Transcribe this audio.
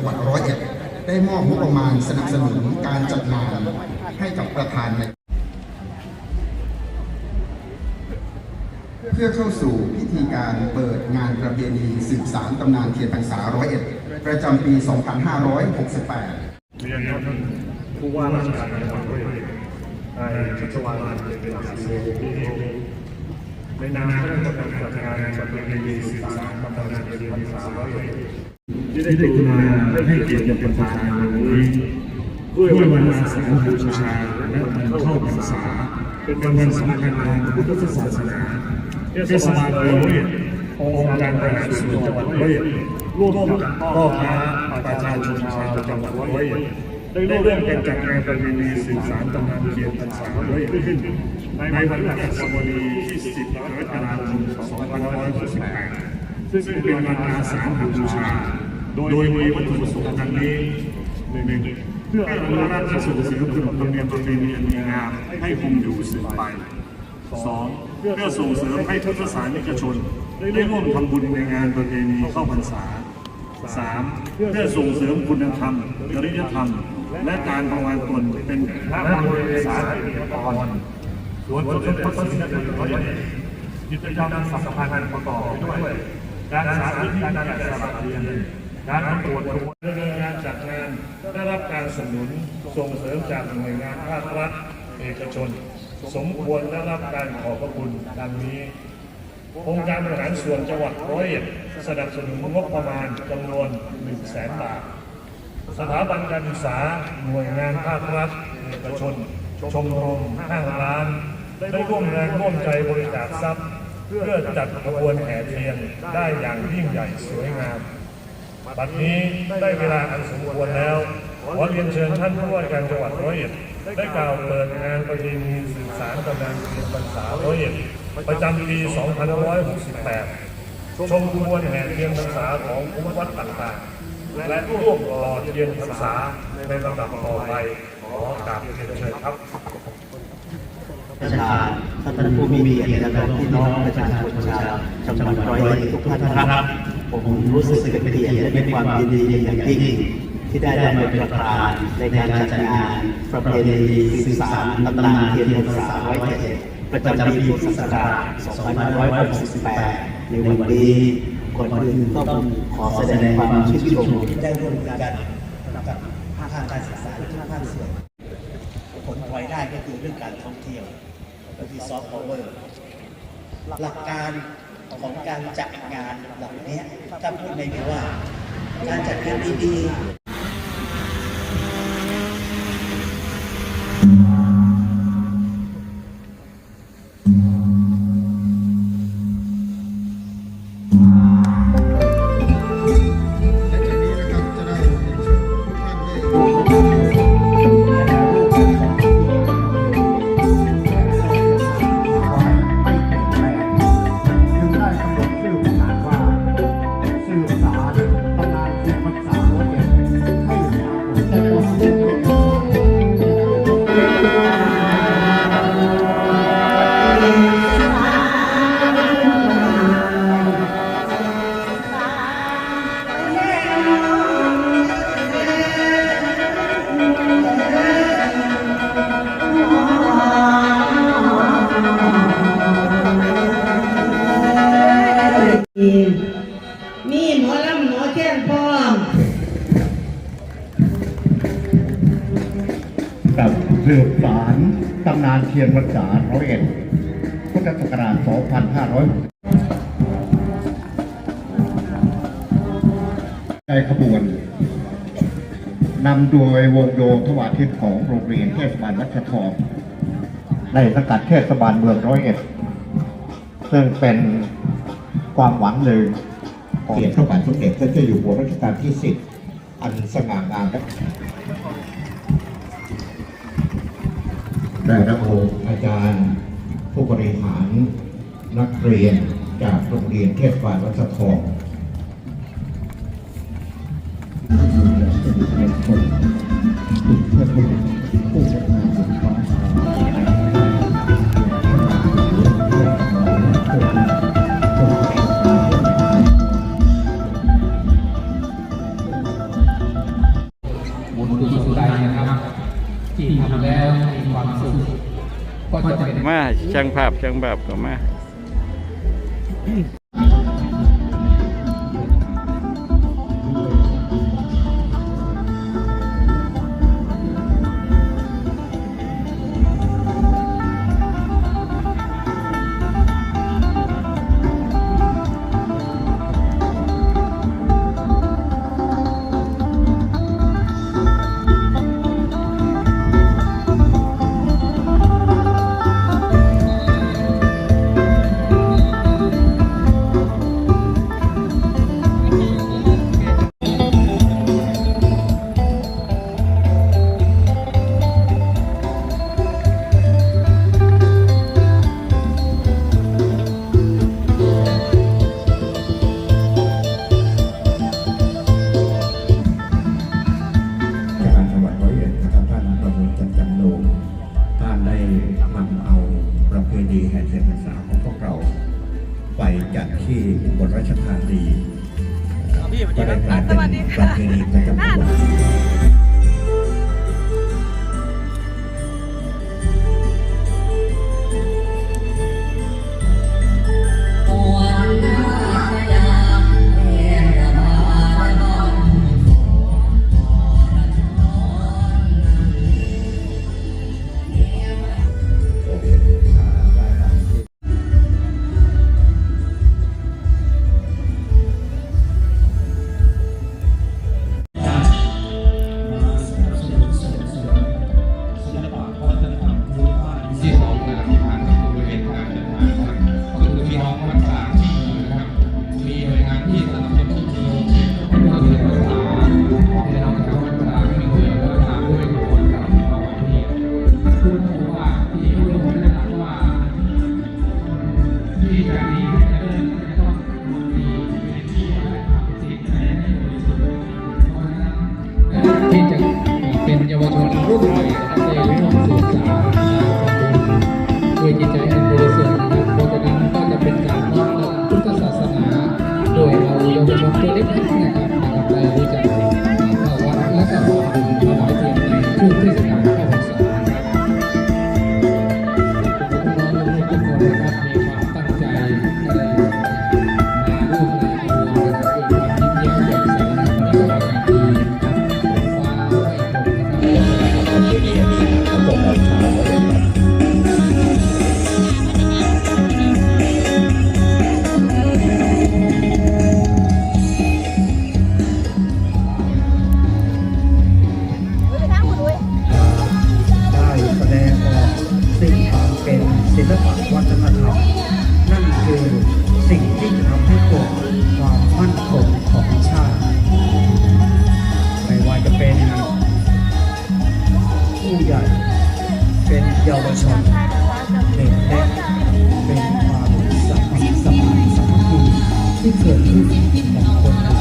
จังหวัดร้อยเอ็ดได้มอบงบประมาณสนับสนุนการจัดงานให้กับประธานในเพื่อเข้าสู่พิธีการเปิดงานประเพณีสืบสารตำนานเทียนพรรษาร้อยเอ็ดประจำปี 2568เรียนท่านผู้ว่าราชการจังหวัดร้อยเอ็ดนายชัชวานเป็นศักดิ์ศรีที่ ในนามคณะกรรมการจัดงานประเพณีสืบสานตำนานเทียนพรรษาร้อยที่ได้กรุณาให้เกียรติเป็นประธานในวันนี้เพื่อวันอาสาฬหบูชาและวันเข้าพรรษาเป็นวันสำคัญทางพุทธศาสนาเทศบาลร้อยเอ็ดองค์การบริหารส่วนจังหวัดร้อยเอ็ดร่วมกับพ่อค้าประชาชนชาวจังหวัดร้อยเอ็ดได้ร่วมกันจัดงานประเพณีสื่อสารตำนานเขียนพรรษาร้อยเอ็ดขึ้น ในวันพฤหัสบดีที่10กรกฎาคม2568ซึ่งเป็นวันอาสาฬหบูชา โดยมีวัตถุประสงค์ดังนี้หนึ่งเพื่ออนุรักษ์ส่งเสริมขนบธรรมเนียมประเพณีอันดีงามให้คงอยู่สืบไปสองเพื่อส่งเสริมให้พุทธศาสนิกชน ได้ร่วมทำบุญในงานประเพณีเข้าพรรษาสามเพื่อส่งเสริมคุณธรรม จริยธรรม และการประมาณตนเป็นพระบริษัทกร ส่วนสมเด็จพระศรีนครินทร์ร้อยเอ็ดกิจกรรมสำคัญประกอบไปด้วย การสาธิตการแกะสลักเรียนการปรวดดำเนินงานจัดงานได้รับการสนับสนุนส่งเสริมจากหน่วยงานภาครัฐเอกชน สมควรได้รับการขอบพระคุณดังนี้องค์การบริหารส่วนจังหวัดร้อยเอ็ดสนับสนุนงบประมาณจำนวน1 0 0 0 0แสนบาท สถาบันการศึกษาหน่วยงานภาครัฐเอกชน ชมรมห้างร้าน ได้ร่วมแรงร่วมใจบริจาคทรัพย์ เพื่อจัดขบวนแห่เทียนได้อย่างยิ่งใหญ่สวยงาม บัดนี้ได้เวลาอันสมควรแล้ว ขอเรียนเชิญท่านผู้ว่าการจังหวัดร้อยเอ็ดได้กล่าวเปิดงานประเพณีสื่อสารตำนานเทียนพรรษาร้อยเอ็ดประจำปี 2568 ชมขบวนแห่เทียนพรรษาของคุ้มวัดต่างๆ และร่วมหล่อเทียนพรรษาในลำดับต่อไปขอกราบเรียนเชิญครับ ประชาท่านผู้มีเกียรติและพี่น้องประชาชนชาวจังหวัดร้อยเอ็ดทุกท่านครับ ผมรู้สึกเป็นเกียรติและเป็นความยินดีอย่างยิ่งที่ได้ได้มาเป็นประธานในการจัดงานประเพณีสื่อสารตำนานเทียนพรรษาร้อยเอ็ดประจำปีพุทธศักราช2568 ในวันนี้ก่อนอื่นต้องขอแสดงความชื่นชมที่ได้ร่วมกันกับภาคการศึกษาและทุกภาคส่วนผลพลอยได้ก็คือเรื่องการท่องเที่ยว ก็คือซอฟต์พาวเวอร์หลักการของการจัดงานเหล่านี้ถ้าพูดในนี้ว่า การจัดงานดีๆ เทียนภาษาร้อยเอ็ดพุทธศักราช 2500ในขบวนนำโดยวงโยธวาทิตของโรงเรียนเทศบาลวัชทอง ในสังกัดเทศบาลเมืองร้อยเอ็ด ซึ่งเป็นความหวังหนึ่งของเกียรติพระบาทสมเด็จพระเจ้าอยู่หัวรัชกาลที่สิบอันสง่างามและ ได้รับโองอาจารย์ ผู้บริหารนักเรียนจากโรงเรียนเทศบาลวัดทองบุญกุศลใดนะครับ ที่ทำแล้วมีความสุขก็จะเป็นมาช่างภาพช่างภาพก็มา ก็ได้ายเป็นประเพณีประ เป็นผู้ใหญ่ เป็นเยาวชนเด็กเล็เป็นความสัมพันธ์สัญสำคัญที่เกิดขึ้นของคน